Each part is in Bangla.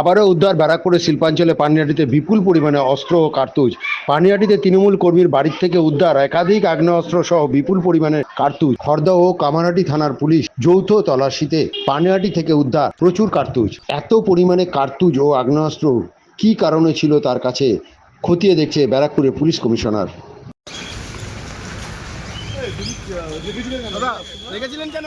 আবারও উদ্ধার ব্যারাকপুরের শিল্পাঞ্চলে পানিহাটিতে বিপুল পরিমাণে অস্ত্র ও কার্তুজ। পানিহাটিতে তৃণমূল কর্মীর বাড়ির থেকে উদ্ধার একাধিক আগ্নেয়াস্ত্র সহ বিপুল পরিমাণে কার্তুজ। খর্দা ও কামারহাটি থানার পুলিশ যৌথ তলাশিতে পানিহাটি থেকে উদ্ধার। প্রচুর কার্তুজ। এত পরিমাণে কার্তুজ ও আগ্নেয়াস্ত্র কি কারণে ছিল তার কাছে খতিয়ে দেখছে ব্যারাকপুরের পুলিশ কমিশনার। কেন?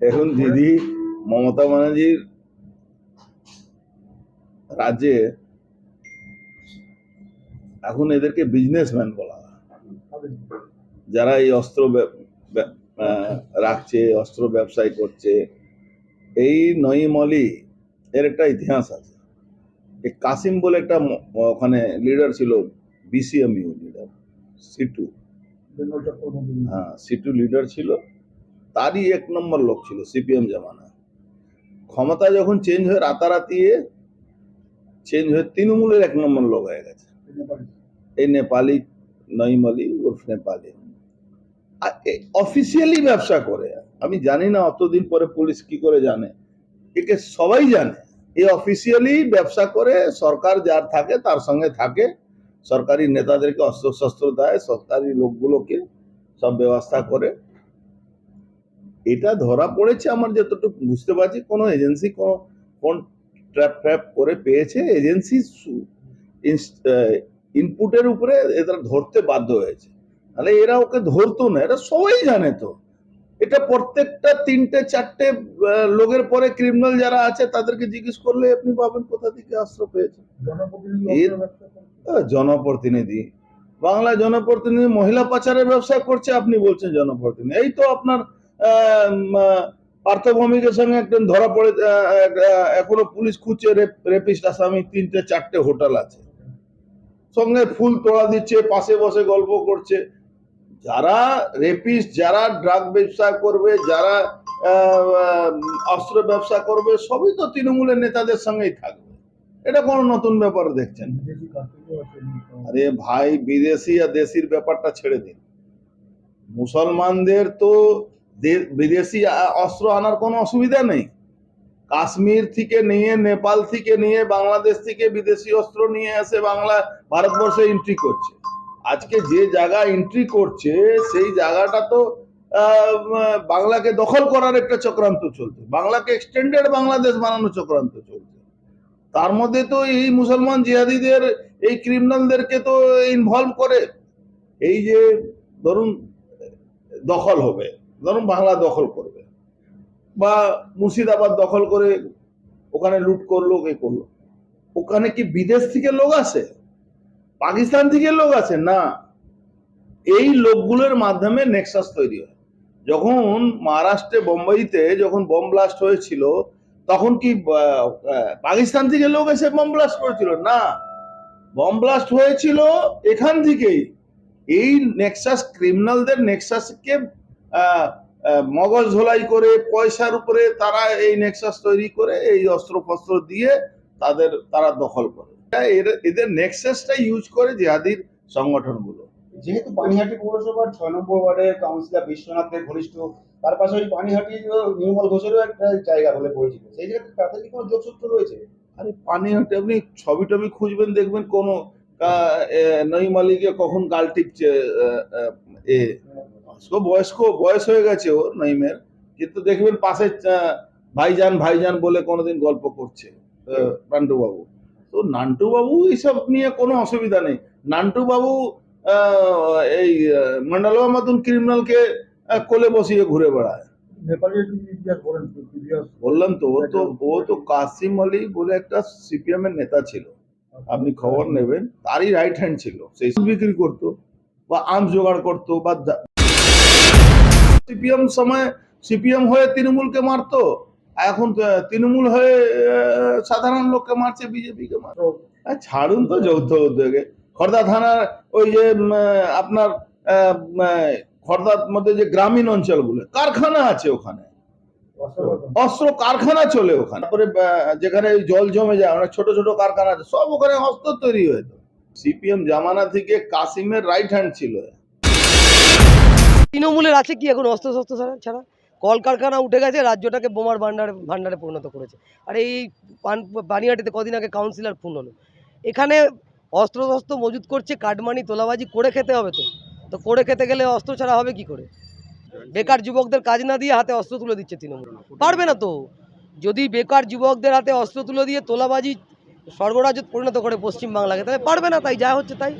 এখন দিদি মমতা ব্যানার্জির রাজ্যে এখন এদেরকে বিজনেসম্যান বলা যারা এই অস্ত্র রাখছে, অস্ত্র ব্যবসায় করছে, এই নঈম অলি এর একটা ইতিহাস আছে। এই কাসিম বলে একটা ওখানে লিডার ছিল বিসিএমইউ লিডার সিটু হ্যাঁ সিটু লিডার ছিল, তারই এক নম্বর লোক ছিল সিপিএম জামানায় ক্ষমতা যখন চেঞ্জ হয়ে রাতারাতি চেঞ্জ হয়ে তৃণমূলের এক নম্বর লোক হয়ে গেছে। এই নেপালি নঈম আলী উর্ফ নেপালি। আর অফিসিয়ালি ব্যবসা করে, আমি জানি না অতদিন পরে পুলিশ কি করে জানে, একে সবাই জানে। এই অফিসিয়ালি ব্যবসা করে সরকার যার থাকে তার সঙ্গে থাকে। সরকারি নেতাদেরকে অস্ত্র শস্ত্র দেয়, সরকারি লোকগুলোকে সব ব্যবস্থা করে। এটা ধরা পড়েছে আমার যতটুকু বুঝতে পারছি, কোনো এজেন্সি কোনো কোন ট্র্যাপ ফ্র্যাপ করে পেয়েছে। এজেন্সি ইনপুটের উপরে এরা ধরতে বাধ্য হয়েছে। তাহলে এরা ওকে ধরতো না, এরা সবাই জানে তো। এটা প্রত্যেকটা তিনটে চারটে লোকের পরে ক্রিমিনাল যারা আছে তাদেরকে জিজ্ঞেস করলে আপনি পাবেন কোথা থেকে অস্ত্র পেয়েছে জনপ্রতিনিধি বাংলা জনপ্রতিনিধি। মহিলা পাচারের ব্যবসা করছে আপনি বলছেন জনপ্রতিনিধি। এই তো আপনার পার্থভৌমিকের সঙ্গে একজন ধরা পড়ে এখনও পুলিশ খুঁজছে রেপিস্ট আসামি তিনটে চারটে হোটেল আছে। সঙ্গে ফুল তোড়া দিচ্ছে পাশে বসে গল্প করছে। যারা রেপিস্ট যারা ড্রাগ ব্যবসা করবে যারা অস্ত্র ব্যবসা করবে সবই তো তৃণমূলের নেতাদের সঙ্গেই থাকবে। এটা কোনো নতুন ব্যাপার দেখছেন? আরে ভাই বিদেশি আর দেশির ব্যাপারটা ছেড়ে দিন। মুসলমানদের তো বিদেশি অস্ত্র আনার কোনো অসুবিধা নেই। কাশ্মীর থেকে নিয়ে নেপাল থেকে নিয়ে বাংলাদেশ থেকে বিদেশি অস্ত্র নিয়ে এসে বাংলা ভারতবর্ষে এন্ট্রি করছে। আজকে যে জায়গা এন্ট্রি করছে, সেই জায়গাটা তো বাংলাকে দখল করার একটা চক্রান্ত চলছে। বাংলাকে এক্সটেন্ডেড বাংলাদেশ বানানোর চক্রান্ত চলছে। তার মধ্যে তো এই মুসলমান জিহাদিদের, এই ক্রিমিনালদেরকে তো ইনভলভ করে। এই যে, ধরুন, দখল হবে, ধরুন বাংলা দখল করবে। বা মুর্শিদাবাদ দখল করে ওখানে লুট করল কে করল। ওখানে কি বিদেশ থেকে লোক আসে? পাকিস্তান থেকে লোক আছে না। এই লোকগুলোর মাধ্যমে নেক্সাস তৈরি হয়। যখন মহারাষ্ট্রে, বোম্বাইতে যখন বোম ব্লাস্ট হয়েছিল, তখন কি পাকিস্তান থেকে লোক এসে বোম ব্লাস্ট করেছিল? না। বোম ব্লাস্ট হয়েছিল এখান থেকেই। এই নেক্সাস ক্রিমিনালদের নেক্সাসকে মগজ ধোলাই করে, পয়সার উপরে তারা এই নেক্সাস তৈরি করে, এই অস্ত্র দিয়ে তাদের, তারা দখল করে। এদের নেক্সাসটা ইউজ করে জিহাদির সংগঠনগুলো। যেহেতু পানিহাটি পৌরসভার ছয় নম্বর ওয়ার্ডের কাউন্সিলর বিশ্বনাথের ঘনিষ্ঠ তার পাশাপাশি পানিহাটি নির্মল ঘোষেরও একটা জায়গা বলে পরিচিত। সেই জায়গাতে তাদের কি কোনো যোগসূত্র রয়েছে? আরে পানি হাটে আপনি ছবি টবি খুঁজবেন দেখবেন কোনো আহ, এ, কখন গাল টিপছে এ বয়স্ক বয়স হয়ে গেছে ওর নইমের কিন্তু দেখবেন পাশে ভাইজান ভাইজান বলে কোনোদিন গল্প করছে আহ, নান্টু বাবু তো নান্টু বাবু এইসব নিয়ে কোনো অসুবিধা নেই। নান্টু বাবু আহ, এই মন্ডলবা মতন ক্রিমিনালকে কোলে বসিয়ে ঘুরে বেড়ায়। বললাম তো ও তো ও তো কাসিম আলী বলে একটা সিপিএম এর নেতা ছিল। আপনি খবর নেবেন তারই রাইট হ্যান্ড ছিল। সেই বিক্রি করতো বা আর্মস জোগাড় করতো বা সিপিএম সময় সিপিএম হয়ে তৃণমূলকে মারতো এখন তৃণমূল হয়ে আহ, সাধারণ লোককে মারছে বিজেপিকে আহ, ছাড়ুন তো যৌথ উদ্যোগে। খর্দা থানার ওই যে আপনার খর্দার মধ্যে যে গ্রামীণ অঞ্চলগুলো কারখানা আছে ওখানে। অস্ত্র কারখানা চলে ওখানে। তারপরে যেখানে জল জমে যায় অনেক ছোট ছোট কারখানা আছে সব ওখানে অস্ত্র তৈরি হয়েছে সিপিএম জামানা থেকে কাসিমের রাইট হ্যান্ড ছিল। তৃণমূলের আছে কি এখন অস্ত্র শস্ত্র ছাড়া ছাড়া? কলকারখানা উঠে গেছে, রাজ্যটাকে বোমার ভান্ডারে ভান্ডারে পরিণত করেছে। আর এই পান, পানিহাটিতে কদিন আগে কাউন্সিলর খুন হলো। এখানে অস্ত্র শস্ত্র মজুত করছে, কাটমানি, তোলাবাজি করে খেতে হবে তো। তো করে খেতে গেলে অস্ত্র ছাড়া হবে কি করে? বেকার যুবকদের কাজ না দিয়ে হাতে অস্ত্র তুলে দিচ্ছে তৃণমূল। পারবে না তো। যদি বেকার যুবকদের হাতে অস্ত্র তুলে দিয়ে তোলাবাজি স্বর্গরাজ্য পরিণত করে পশ্চিমবাংলাকে, তাহলে পারবে না তাই, যা হচ্ছে তাই।